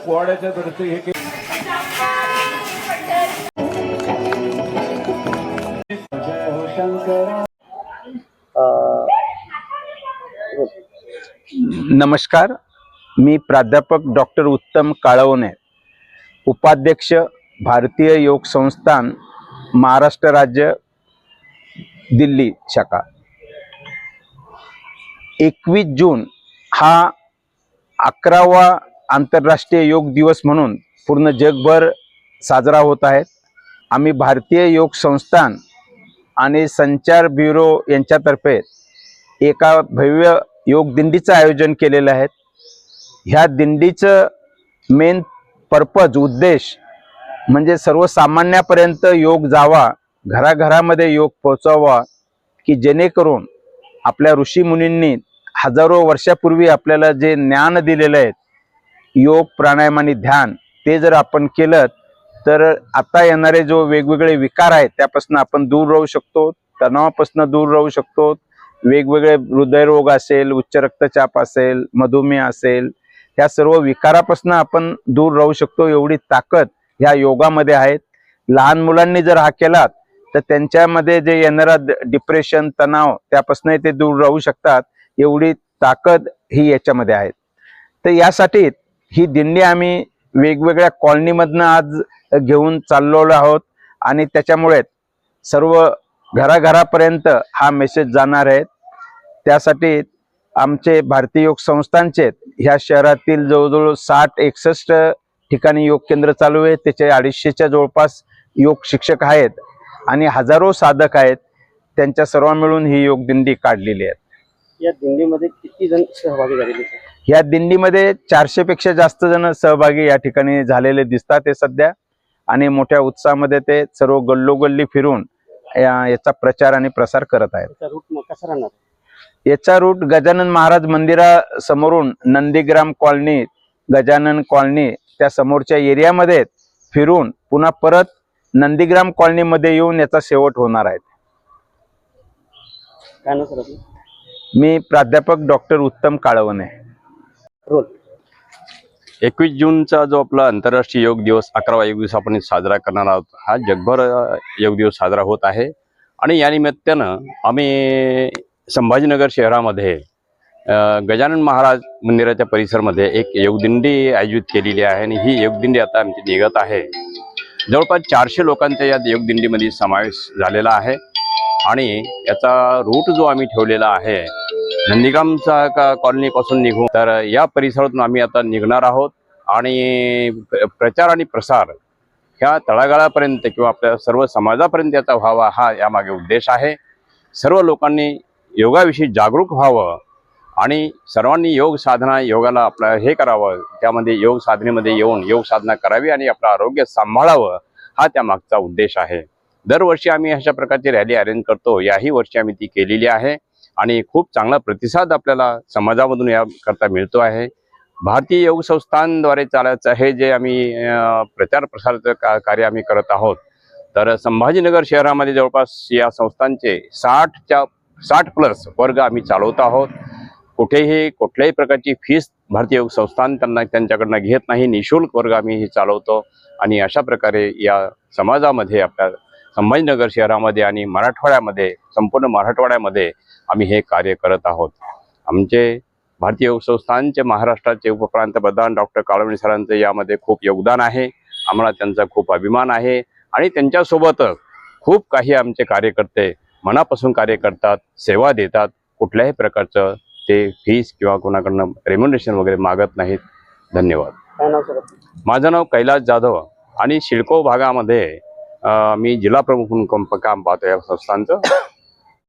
पोवाड्याच्या तर्फे हे नमस्कार मी प्राध्यापक डॉक्टर उत्तम काळवणे उपाध्यक्ष भारतीय योग संस्थान महाराष्ट्र राज्य दिल्ली शाखा. एकवीस जून हा अकरावा आंतरराष्ट्रीय योग दिवस म्हणून पूर्ण जगभर साजरा होत आहे. आम्ही भारतीय योग संस्थान आणि संचार ब्युरो यांच्यातर्फे एका भव्य योग दिंडीचं आयोजन केलेलं आहे. ह्या दिंडीचं मेन पर्पज उद्देश म्हणजे सर्वसामान्यापर्यंत योग जावा घराघरामध्ये योग पोचावा की जेणेकरून आपल्या ऋषीमुनींनी हजारो वर्षापूर्वी आपल्याला जे ज्ञान दिलेलं आहे योग प्राणायाम आणि ध्यान ते जर आपण केलं तर आता येणारे जो वेगवेगळे विकार आहेत त्यापासून आपण दूर राहू शकतो तणावापासून दूर राहू शकतो. वेगवेगळे हृदयरोग असेल उच्च रक्तचाप असेल मधुमेह असेल ह्या सर्व विकारापासून आपण दूर राहू शकतो एवढी ताकद ह्या योगामध्ये आहेत लहान मुलांनी जर हा केला तर त्यांच्यामध्ये जे येणारा डिप्रेशन तणाव त्यापासूनही ते दूर राहू शकतात. एवढी ताकद ही याच्यामध्ये आहे. तर यासाठी ही दिंडी आम्ही वेगवेगळ्या कॉलनीमधनं आज घेऊन चाललेलो आहोत आणि त्याच्यामुळे सर्व घराघरापर्यंत हा मेसेज जाणार आहे. त्यासाठी आमचे भारतीय योग संस्थांचे ह्या शहरातील जवळजवळ साठ एकसष्ट ठिकाणी योग केंद्र चालू आहे त्याचे अडीचशेच्या जवळपास योग शिक्षक आहेत आणि हजारो साधक आहेत. त्यांच्या सर्व मिळून ही योग दिंडी काढलेली आहे. या दिंडीमध्ये किती जण सहभागी झालेले? या दिंडीमध्ये चारशे पेक्षा जास्त जण सहभागी या ठिकाणी झालेले दिसतात ते सध्या. आणि मोठ्या उत्साहामध्ये ते सर्व गल्लोगल्ली फिरून याचा प्रचार आणि प्रसार करत आहेत. त्याचा रूट मग कसा राहणार? याचा रूट गजानन महाराज मंदिरासमोरून नंदीग्राम कॉलनी गजानन कॉलनी त्या समोरच्या एरियामध्ये फिरून पुन्हा परत नंदीग्राम कॉलनीमध्ये येऊन याचा शेवट होणार आहे. काय ना सर आपलं? मी प्राध्यापक डॉक्टर उत्तम काळवणे. रोल. एकवीस जूनचा जो आपला आंतरराष्ट्रीय योग दिवस अकरावा योग दिवस आपण साजरा करणार आहोत हा जगभर योग दिवस साजरा होत आहे. आणि या निमित्तानं आम्ही संभाजीनगर शहरामध्ये गजानन महाराज मंदिराच्या परिसरमध्ये एक योगदिंडी आयोजित केलेली आहे आणि ही योगदिंडी आता आमची निघत आहे. जवळपास चारशे लोकांचा या योगदिंडीमध्ये समावेश झालेला आहे. आणि याचा रूट जो आम्ही ठेवलेला आहे निगमचा का कॉलनीपासून निघून तर या परिसरातून आम्ही आता निघणार आहोत. आणि प्र- प्रचार आणि प्रसार ह्या तळागाळापर्यंत किंवा आपल्या सर्व समाजापर्यंत याचा व्हावा हा यामागे उद्देश आहे. सर्व लोकांनी योगाविषयी जागरूक व्हावं आणि सर्वांनी योग साधना योगाला आपलं हे करावं. त्यामध्ये योग साधनेमध्ये येऊन योग साधना करावी आणि आपलं आरोग्य सांभाळावं हा त्यामागचा उद्देश आहे. दरवर्षी आम्ही अशा प्रकारची रॅली अरेंज करतो. याही वर्षी आम्ही ती केलेली आहे. आणि खूप चांगला प्रतिसाद आपल्याला समाजामधून याकरता मिळतो आहे. भारतीय योग संस्थांद्वारे चालायचं हे जे आम्ही प्रचार प्रसाराचं का कार्य आम्ही करत आहोत तर संभाजीनगर शहरामध्ये जवळपास या संस्थांचे साठच्या साठ प्लस वर्ग आम्ही चालवत आहोत. कुठेही कुठल्याही प्रकारची फीस भारतीय योग संस्थान त्यांना त्यांच्याकडनं घेत नाही निशुल्क वर्ग आम्ही हे चालवतो आणि अशा प्रकारे या समाजामध्ये आपल्या संभाजीनगर शहरामध्ये आणि मराठवाड्यामध्ये संपूर्ण मराठवाड्यामध्ये आम्ही हे कार्य करत आहोत. आमचे भारतीय योग संस्थानचे महाराष्ट्राचे उपप्रांतप्रधान डॉक्टर काळवणी सरांचं यामध्ये खूप योगदान आहे. आम्हाला त्यांचा खूप अभिमान आहे आणि त्यांच्यासोबत खूप काही आमचे कार्यकर्ते मनापासून कार्य करतात सेवा देतात. कुठल्याही प्रकारचं ते फीस किंवा कोणाकडनं रेम्युनरेशन वगैरे मागत नाहीत. धन्यवाद. माझं नाव कैलास जाधव आणि शिडको भागामध्ये मी जिल्हा प्रमुख म्हणून काम पाहतो या संस्थांचं